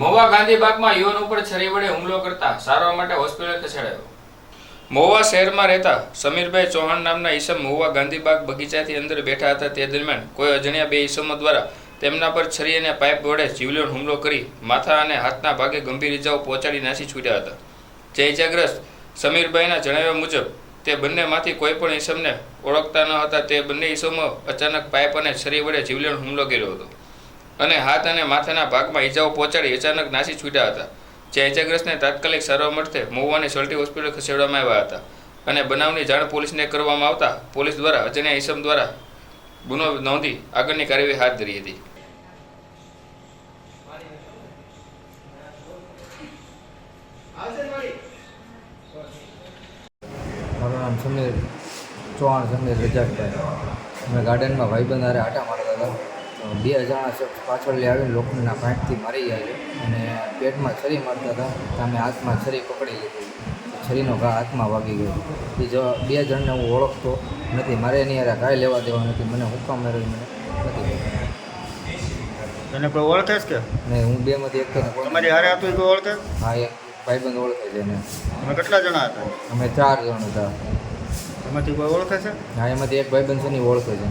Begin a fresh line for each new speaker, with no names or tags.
મહુવા ગાંધીબાગમાં યુવાન ઉપર છરી વડે હુમલો કરતા સારવાર માટે હોસ્પિટલ ખસેડાયો. મહુવા શહેરમાં રહેતા સમીરભાઈ ચૌહાણ નામના ઈસમ મહુવા ગાંધીબાગ બગીચાથી અંદર બેઠા હતા. તે દરમિયાન કોઈ અજાણ્યા બે ઈસમો દ્વારા તેમના પર છરી અને પાઇપ વડે જીવલેણ હુમલો કરી માથા અને હાથના ભાગે ગંભીર ઇજાઓ પહોંચાડી નાસી છૂટ્યા હતા. જે ઇજાગ્રસ્ત સમીરભાઈના જણાવ્યા મુજબ, તે બંનેમાંથી કોઈ પણ ઈસમને ઓળખતા ન હતા. તે બંને ઈસમો અચાનક પાઇપ અને છરી વડે જીવલેણ હુમલો કર્યો હતો. અને હાથ અને માથાના ભાગમાં ઈજાઓ પહોંચાડી અચાનક નાસી છૂટ્યા હતા. જે ઇજાગ્રસ્તને તાત્કાલિક સારવાર મળતે મહુવાની સોલ્ટી હોસ્પિટલ ખસેડવામાં આવ્યા હતા. અને બનાવની જાણ પોલીસને કરવામાં આવતા પોલીસ દ્વારા અજાણ્યા ઈસમ દ્વારા ગુનો નોંધી આગળની કાર્યવાહી હાથ ધરી હતી.
મારું નામ સમીર, ચૌહાણ સમીર રજાકભાઈ. અમે ગાર્ડનમાં ભાઈબંધ હારે આટા મારતા હતા. બે જણા શખ્સ પાછળથી આવીને લોખંડના પાઇપથી મારી છે અને પેટમાં છરી મારતા હતા. તો અમે હાથમાં છરી પકડી લીધી. છરીનો ઘા હાથમાં વાગી ગયો. એ જો બે જણને હું ઓળખતો નથી. મારે એની યાર કાંઈ લેવા દેવા નથી. મને હુકમ મેળવી મને નથી.
તને કોઈ ઓળખે છે કે?
નહીં હું બેમાંથી એક
તમારી હારે હતું કોઈ ઓળખે?
હા એક ભાઈબંધ ઓળખે છે એને.
તમે કેટલા જણા હતા?
અમે ચાર જણ હતા.
એમાંથી કોઈ ઓળખે છે?
હા એમાંથી એક ભાઈબંધ છે ને ઓળખે છે